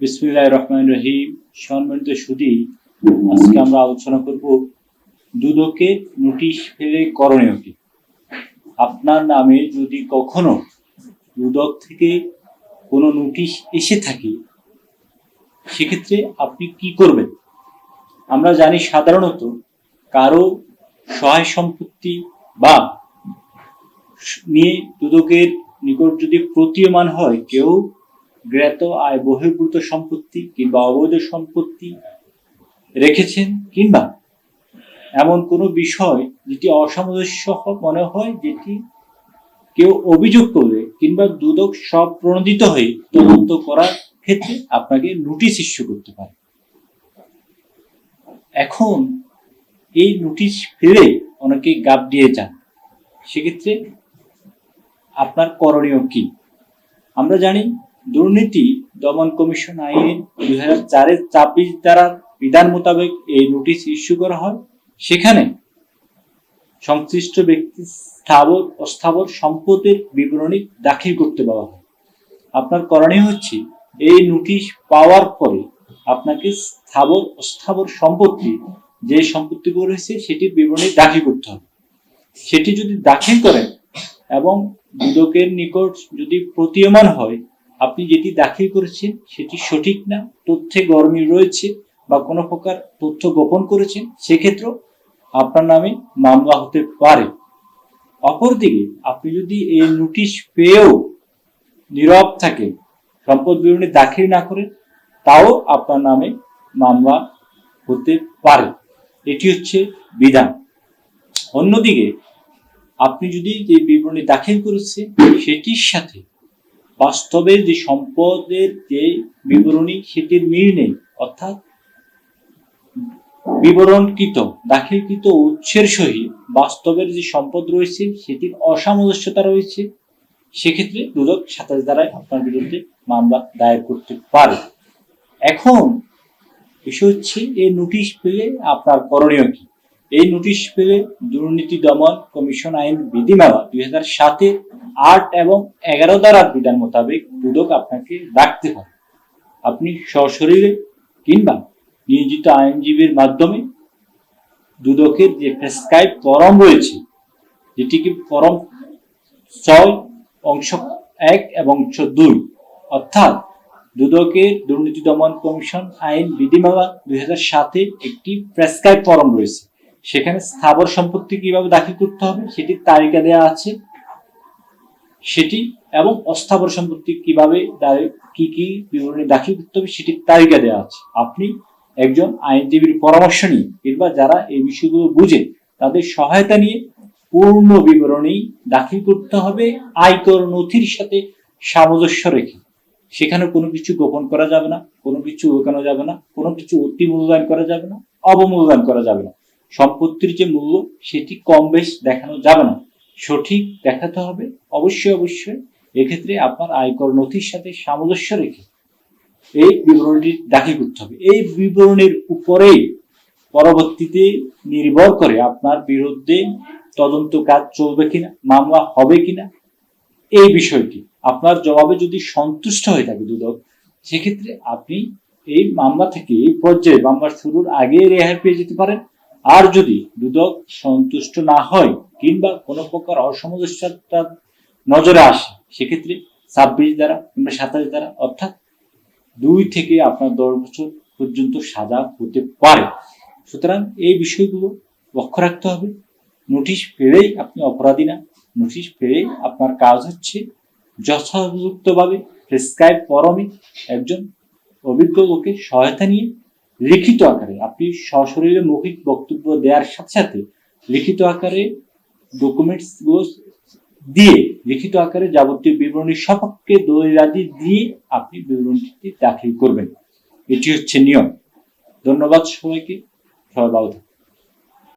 বিসমিল্লাহ রহমান রহিম, সম্মানিত সুদী, আজকে আমরা আলোচনা করব দুদকে নোটিশ ফেলে করণীয় কি আপনার নামে যদি কখনো দুদক থেকে কোনো নোটিশ এসে থাকে, সেক্ষেত্রে আপনি কি করবেন? আমরা জানি সাধারণত কারও সহায় সম্পত্তি বা নিয়ে দুদকের নিকট যদি প্রতীয়মান হয়, কেউ জ্ঞাত আয় বহির্ভূত সম্পত্তি কিংবা অবৈধ সম্পত্তি রেখেছেন কিংবা এমন কোনো বিষয় যেটি অসামঞ্জস্য মনে হয় যেটি কেউ অভিযোগ করবে কিংবা দুদক সব প্রণোদিত হয়ে তদন্ত করার ক্ষেত্রে আপনাকে নোটিশ ইস্যু করতে পারে। এখন এই নোটিশ ফেলে অনেকে গাপ দিয়ে যান। সেক্ষেত্রে আপনার করণীয় কি? আমরা জানি দুর্নীতি দমন কমিশন আইন দুই হাজার চারের ছাব্বিশ দ্বারা বিধান মোতাবেক এই নোটিশ ইস্যু করা হয়। সেখানে সংশ্লিষ্ট ব্যক্তি স্থাবর, অস্থাবর সম্পদের বিবরণী দাখিল করতে বলা হয়। আপনার করণীয় হচ্ছে এই নোটিশ পাওয়ার পরে আপনাকে স্থাবর, অস্থাবর সম্পত্তি, যে সম্পত্তিগুলো রয়েছে সেটির বিবরণী দাখিল করতে হবে। সেটি যদি দাখিল করেন এবং দুদকের নিকট যদি প্রতীয়মান হয় আপনি যেটি দাখিল করেছেন সেটি সঠিক না, তথ্যে গরমিল রয়েছে বা কোনো প্রকার তথ্য গোপন করেছেন, সেক্ষেত্রেও আপনার নামে মামলা হতে পারে। অপরদিকে, আপনি যদি এই নোটিশ পেয়েও নীরব থাকেন, সম্পদ বিবরণী দাখিল না করেন, তাও আপনার নামে মামলা হতে পারে। এটি হচ্ছে বিধান। অন্যদিকে, আপনি যদি যে বিবরণী দাখিল করেছেন, সেটির সাথে বাস্তবের যে সম্পদের যে বিবরণী, সেটির মিল নেই, অর্থাৎ বিবরণকৃত, দাখিলকৃত উৎসের সহিত বাস্তবের যে সম্পদ রয়েছে, সেটির অসামঞ্জস্যতা রয়েছে। সেক্ষেত্রে দুদক সাতাশ দ্বারাই আপনার বিরুদ্ধে মামলা দায়ের করতে পারে। এখন বিষয় হচ্ছে, এই নোটিশ পেলে আপনার করণীয় কি? এই নোটিশ পেলে দুর্নীতি দমন কমিশন আইন বিধিমালা দুই হাজার সাতে আট এবং এগারো দ্বারা বিধান মোতাবেক দুদক আপনাকে ডাকতে পারে আপনি সশরীরে কিংবা নিয়োজিত আইনজীবীর মাধ্যমে দুদকের যে প্রেসক্রাইব ফরম রয়েছে, যেটিকে ফরম ছয়, অংশ এক এবং অংশ দুই, অর্থাৎ দুদকের দুর্নীতি দমন কমিশন আইন বিধিমালা দুই হাজার সাতে একটি প্রেসক্রাইব ফরম রয়েছে। সেখানে স্থাবর সম্পত্তি কীভাবে দাখিল করতে হবে সেটির তালিকা দেওয়া আছে। সেটি এবং অস্থাবর সম্পত্তি কীভাবে কি কি বিবরণী দাখিল করতে হবে সেটির তালিকা দেওয়া আছে। আপনি একজন আইনজীবীর পরামর্শ নিয়ে কিংবা যারা এই বিষয়গুলো বুঝে তাদের সহায়তা নিয়ে পূর্ণ বিবরণী দাখিল করতে হবে আয়কর নথির সাথে সামঞ্জস্য রেখে। সেখানে কোনো কিছু গোপন করা যাবে না, কোনো কিছু লুকানো যাবে না, কোনো কিছু অতি মূল্যায়ন করা যাবে না, অবমূল্যায়ন করা যাবে না। সম্পত্তির যে মূল্য, সেটি কম বেশ দেখানো যাবে না। সঠিক দেখাতে হবে। অবশ্যই অবশ্যই। এক্ষেত্রে আপনার আয়কর নথির সাথে সামঞ্জস্য রেখে এই বিবরণটি দাখিল করতে হবে। এই বিবরণের উপরেই পরবর্তীতে নির্ভর করে আপনার বিরুদ্ধে তদন্ত কাজ চলবে কিনা, মামলা হবে কিনা, এই বিষয়টি। আপনার জবাবে যদি সন্তুষ্ট হয়ে থাকে দুদক, সেক্ষেত্রে আপনি এই মামলা থেকে এই পর্যায়ে মামলা শুরুর আগে রেহাই পেয়ে যেতে পারেন। আর যদি দুদক সন্তুষ্ট না হয় কিংবা কোনো প্রকার অসামঞ্জস্যতা নজরে আসে, সেক্ষেত্রে ছাব্বিশ দ্বারা কিংবা সাতাশ দ্বারা, অর্থাৎ দুই থেকে আপনার দশ বছর পর্যন্ত সাজা হতে পারে। সুতরাং এই বিষয়গুলো লক্ষ্য রাখতে হবে। নোটিশ পেলেই আপনি অপরাধী না। নোটিশ পেলেই আপনার কাজ হচ্ছে যথাযুক্তভাবে প্রেসক্রাইব ফরমে একজন অভিজ্ঞ লোকের সহায়তা নিয়ে লিখিত আকারে, আপনি সশরীরে মৌখিক বক্তব্য দেওয়ার সাথে সাথে লিখিত আকারে ডকুমেন্টস দিয়ে, লিখিত আকারে যাবতীয় বিবরণী সপক্ষে দলিলাদি দিয়ে আপনি বিবরণটি দাখিল করবেন। এটি হচ্ছে নিয়ম। ধন্যবাদ সবাইকে। সবাই ভালো।